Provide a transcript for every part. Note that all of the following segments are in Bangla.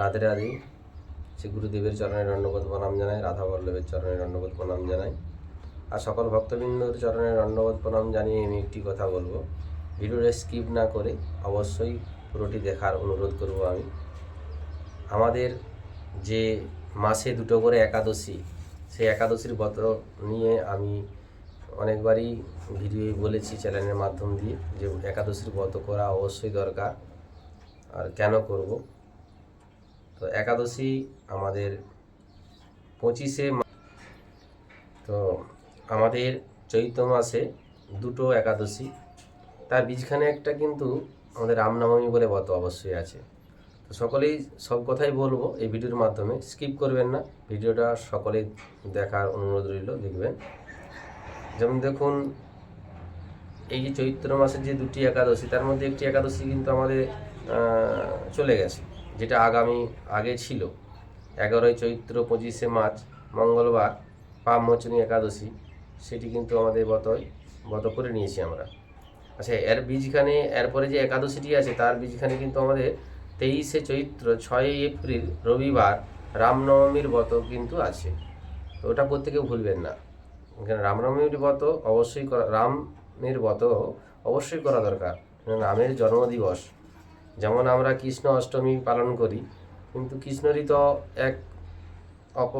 রাধে রাধে। শ্রী গুরুদেবের চরণে দণ্ডবোধ প্রণাম জানাই, রাধা বল্লভের চরণে দণ্ডবোধ প্রণাম জানাই। আর সকল ভক্তবৃন্দর চরণে দণ্ডবোধ প্রণাম জানিয়ে আমি একটি কথা বলব। ভিডিওটা স্কিপ না করে অবশ্যই পুরোটি দেখার অনুরোধ করব আমি। আমাদের যে মাসে দুটো করে একাদশী, সেই একাদশীর ব্রত নিয়ে আমি অনেকবারই ভিডিও বলেছি চ্যানেলের মাধ্যম দিয়ে যে একাদশীর ব্রত করা অবশ্যই দরকার। আর কেন করব? তো একাদশী আমাদের পঁচিশে তো আমাদের চৈত্র মাসে দুটো একাদশী। তার বীজখানে একটা কিন্তু আমাদের রামনবমী বলে ব্রত অবশ্যই আছে। তো সকলেই সব কথাই বলব এই ভিডিওর মাধ্যমে। স্কিপ করবেন না, ভিডিওটা সকলেই দেখার অনুরোধ রইল, দেখবেন। যেমন দেখুন, এই যে চৈত্র মাসের যে দুটি একাদশী, তার মধ্যে একটি একাদশী কিন্তু আমাদের চলে গেছে। যেটা আগামী আগে ছিল। এগারোই চৈত্র পঁচিশে মার্চ, মঙ্গলবার পাপমোচনী একাদশী, সেটি কিন্তু আমাদের বতয়, বত করে নিয়েছি আমরা। আচ্ছা এর বীজখানে এরপরে যে একাদশীটি আছে, তার বীজখানে কিন্তু আমাদের তেইশে চৈত্র, ছয়ই এপ্রিল, রবিবার, রামনবমীর ব্রত কিন্তু আছে। তো ওটা প্রত্যেকে ভুলবেন না। এখানে রামনবমীর ব্রত অবশ্যই করা, রামের ব্রত অবশ্যই করা দরকার। রামের জন্মদিবস। যেমন আমরা কৃষ্ণ অষ্টমী পালন করি, কিন্তু কৃষ্ণরই তো এক অপ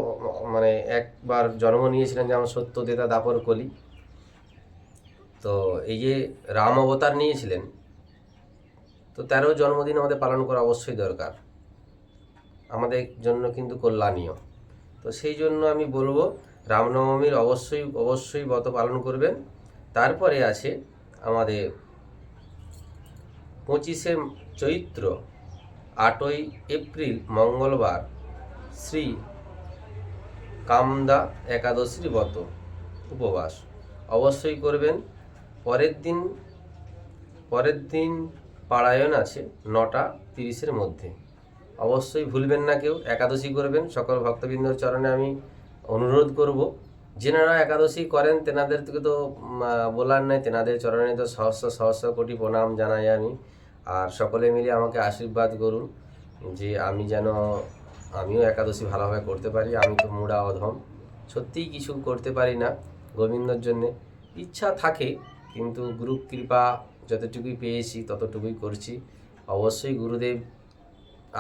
মানে একবার জন্ম নিয়েছিলেন যেমন সত্যদেতা দাপর কলি তো এই যে রাম অবতার নিয়েছিলেন, তো তেরো জন্মদিন আমাদের পালন করা অবশ্যই দরকার। আমাদের জন্য কিন্তু কল্যাণীয়। তো সেই জন্য আমি বলব, রামনবমীর অবশ্যই অবশ্যই ব্রত পালন করবেন। তারপরে আছে আমাদের পঁচিশে চৈত্র, আটই এপ্রিল, মঙ্গলবার, শ্রী কামদা একাদশীর ব্রত, উপবাস। অবশ্যই করবেন। পরের দিন পরের দিন পারায়ণ আছে নটা তিরিশের মধ্যে। অবশ্যই ভুলবেন না কেউ, একাদশী করবেন। সকল ভক্তবৃন্দর চরণে আমি অনুরোধ করব। যেনারা একাদশী করেন, তেনাদের থেকে তো বলার নাই। তেনাদের চরণে তো সহস্র সহস্র কোটি প্রণাম জানাই আমি। আর সকলে মিলে আমাকে আশীর্বাদ করুন যে আমি যেন, আমিও একাদশী ভালোভাবে করতে পারি, আমি তো মুড়া অধম। সত্যিই কিছু করতে পারি না গোবিন্দর জন্যে। ইচ্ছা থাকে, কিন্তু গুরু কৃপা যতটুকুই পেয়েছি ততটুকুই করছি। অবশ্যই গুরুদেব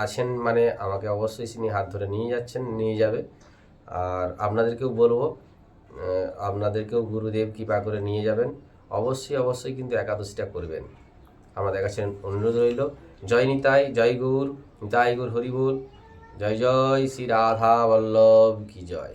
আছেন মানে আমাকে অবশ্যই তিনি হাত ধরে নিয়ে যাচ্ছেন, নিয়ে যাবে। আর আপনাদেরকেও বলব আপনাদেরকেও গুরুদেব কৃপা করে নিয়ে যাবেন। অবশ্যই অবশ্যই কিন্তু একাদশীটা করবেন। আমাদের কাছে অনুরোধ রইল। জয় নিতাই, জয় গুর, নিতাই গুর হরিবুল। জয় জয় শ্রী রাধা বল্লভ, কি জয়।